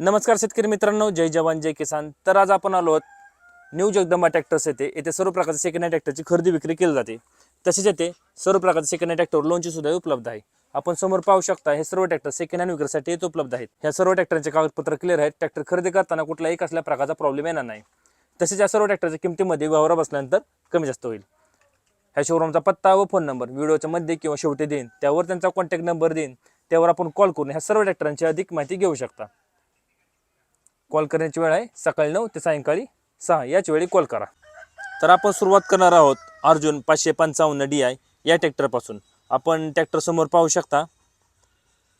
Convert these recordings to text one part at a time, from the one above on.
नमस्कार शेतकरी मित्रांनो जय जवान जय किसान. तर आज आपण आलो आहोत न्यू जगदंबा ट्रॅक्टर्स येथे. येथे सर्व प्रकारचे सेकंड हँड ट्रॅक्टरची खरेदी विक्री केली जाते. तसेच येथे सर्व प्रकारचे सेकंड हँड ट्रॅक्टर लोनची सुद्धा उपलब्ध आहे. आपण समोर पाहू शकता हे सर्व ट्रॅक्टर सेकंड हँड विक्रीसाठी येथे उपलब्ध आहेत. ह्या सर्व ट्रॅक्टरचे कागदपत्र क्लिअर आहेत. ट्रॅक्टर खरेदी करताना कुठलाही कसल्या प्रकारचा प्रॉब्लेम येणार नाही. तसेच या सर्व ट्रॅक्टरच्या किमतीमध्ये व्यवहार बसल्यानंतर कमी जास्त होईल. ह्या शोरूमचा पत्ता व फोन नंबर व्हिडिओच्या मध्ये किंवा शेवटी देईन. त्यावर त्यांचा कॉन्टॅक्ट नंबर देईन. त्यावर आपण कॉल करून ह्या सर्व ट्रॅक्टरांची अधिक माहिती घेऊ शकता. कॉल करण्याची वेळ आहे. सकाळी नऊ ते सायंकाळी सहा. याच वेळी कॉल करा. तर आपण सुरुवात करणार आहोत अर्जुन पाचशे पंचावन्न डी आय या ट्रॅक्टरपासून आपण ट्रॅक्टरसमोर पाहू शकता.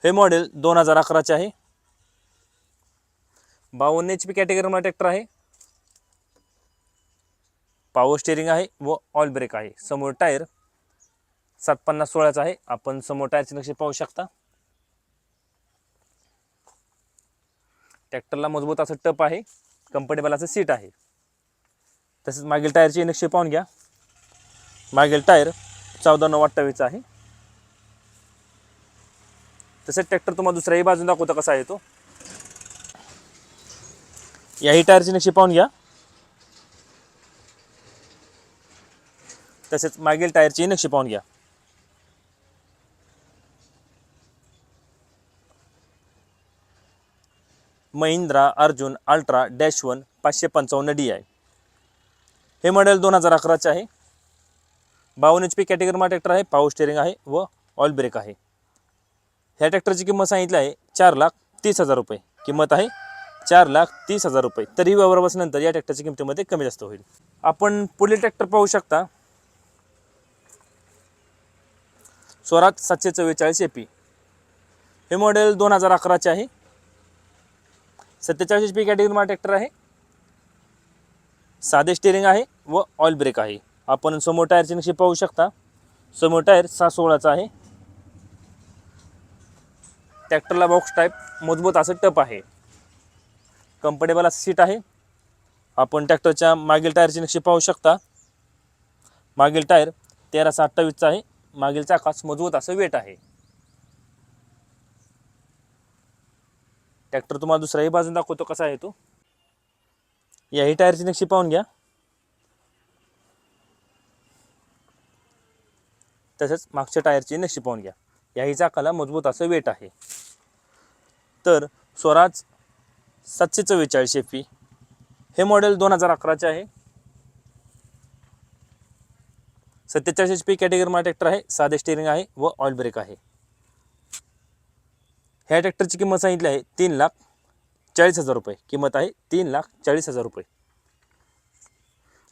हे मॉडेल दोन हजार अकराचे आहे. बावन्न एच पी कॅटेगरीमध्ये ट्रॅक्टर आहे. पॉवर स्टेअरिंग आहे व ऑल ब्रेक आहे. समोर टायर सात पन्नास सोळाचा आहे. आपण समोर टायरचे नक्षे पाहू शकता. ट्रॅक्टरला मजबूत असं टप आहे कम्फर्टेबल असं सीट आहे. तसेच मागील टायरचे नक्षे पाहून घ्या. मागील टायर चौदा नऊ अठ्ठावीसचा आहे. तसेच ट्रॅक्टर तुम्हाला दुसऱ्याही बाजून दाखवता कसा आहे तो. याही टायरचे नक्षे पाहून घ्या. तसेच मागील टायरची नक्षी पाहून घ्या. Mahindra Arjun ultra dash one पाचशे पंचावन्न डी आहे हे मॉडेल दोन हजार अकराचे आहे. बावन्न एच पी कॅटेगरीमा ट्रॅक्टर आहे पावर स्टेअरिंग आहे व ऑइल ब्रेक आहे. ह्या ट्रॅक्टरची किंमत सांगितली आहे चार लाख तीस हजार रुपये. किंमत आहे चार लाख तीस हजार रुपये. तरी व्यवहार बसल्यानंतर या ट्रॅक्टरच्या किमतीमध्ये कमी जास्त होईल. आपण पुढील ट्रॅक्टर पाहू शकता. स्वराज सातशे चव्वेचाळीस ए पी हे मॉडेल दोन हजार अकराचे आहे. सत्तेचाळीस एच पी कॅटेगरीमा ट्रॅक्टर आहे. साधे स्टेअरिंग आहे व ऑइल ब्रेक आहे. आपण समोर टायरची नक्षी पाहू शकता. समोर टायर सहा सोळाचा आहे. ट्रॅक्टरला बॉक्स टाईप मजबूत असं टप आहे. कम्फर्टेबल असं सीट आहे. आपण ट्रॅक्टरच्या मागील टायरची नक्षी पाहू शकता. मागील टायर तेराशे अठ्ठावीसचा आहे. मागील चाकास मजबूत असं वेट आहे. ट्रॅक्टर तुम्हाला दुसऱ्याही बाजून दाखवतो कसा आहे तो. याही टायरची नक्षी पाहून घ्या. तसेच मागच्या टायरची नक्षी पाहून घ्या. याही चाकाला मजबूत असं वेट आहे. तर स्वराज सातशे चव्वेचाळीस एफ हे मॉडेल दोन हजार अकराचे आहे. सत्तेचाळीस एच पी कॅटेगरीमा ट्रॅक्टर आहे साधे स्टेअरिंग आहे व ऑइल ब्रेक आहे. ह्या ट्रॅक्टरची किंमत सांगितली आहे तीन लाख चाळीस हजार रुपये. किंमत आहे तीन लाख चाळीस हजार रुपये.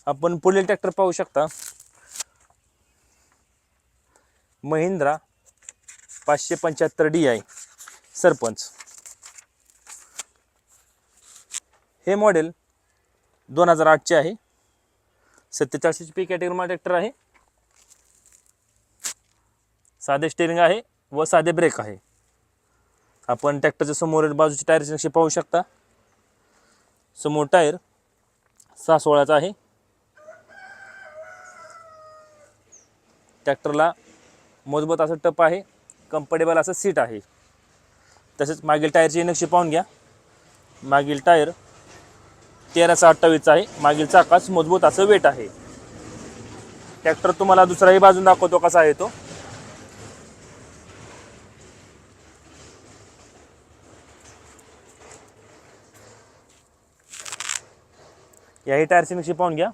आपण पुढील ट्रॅक्टर पाहू शकता. महिंद्रा पाचशे पंच्याहत्तर डी आय सरपंच. हे मॉडेल दोन हजार आठचे आहे. सत्तेचाळीस पी कॅटेगरीमा ट्रॅक्टर आहे. साधे स्टेरिंग आहे व साधे ब्रेक आहे. आपण ट्रॅक्टरच्या समोर बाजूची टायरची नक्षी पाहू शकता. समोर टायर सहा सोळाचा आहे. ट्रॅक्टरला मजबूत असं टप आहे. कम्फर्टेबल असं सीट आहे. तसेच मागील टायरची नक्षी पाहून घ्या. मागील टायर तेराचा अठ्ठावीसचा आहे. मागील चाकाच मजबूत असं वेट आहे. ट्रॅक्टर तुम्हाला दुसराही बाजून दाखवतो कसा आहे तो. याही टायरची नक्षी पाहून घ्या.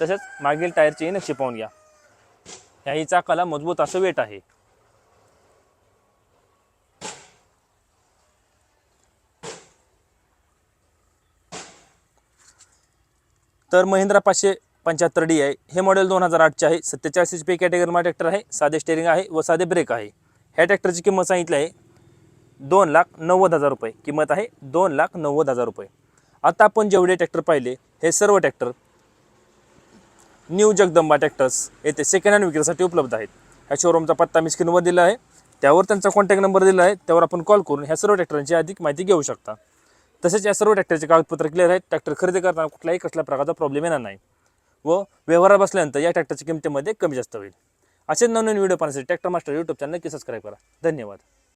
तसेच मागील टायरची नक्षी पाहून घ्या. याही चाकाला मजबूत असं वेट आहे. तर महिंद्रा पाचशे पंच्याहत्तर डी आहे हे मॉडेल दोन हजार आठचे आहे. सत्तेचाळीस एच पी कॅटेगरीमा ट्रॅक्टर आहे साधे स्टेअरिंग आहे व साधे ब्रेक आहे. ह्या ट्रॅक्टरची किंमत सांगितली आहे दोन लाख नव्वद हजार रुपये. किंमत आहे दोन लाख नव्वद हजार रुपये. आता आपण जेवढे ट्रॅक्टर पाहिले हे सर्व ट्रॅक्टर न्यू जगदंबा ट्रॅक्टर्स येथे सेकंड हँड विक्रीसाठी उपलब्ध आहेत. ह्या शोरूमचा पत्ता मी स्क्रीनवर दिला आहे. त्यावर त्यांचा कॉन्टॅक्ट नंबर दिला आहे. त्यावर आपण कॉल करून ह्या सर्व ट्रॅक्टरांची अधिक माहिती घेऊ शकता. तसेच या सर्व ट्रॅक्टरचे कागदपत्र क्लिअर आहेत. ट्रॅक्टर खरेदी करताना कुठल्याही कसल्या प्रकारचा प्रॉब्लेम येणार नाही व व्यवहारात बसल्यानंतर या ट्रॅक्टरच्या किमतीमध्ये कमी जास्त होईल. असेच नवनवीन व्हिडिओ पाहण्यासाठी ट्रॅक्टर मास्टर यूट्यूब चॅनल नक्की सबस्क्राईब करा. धन्यवाद.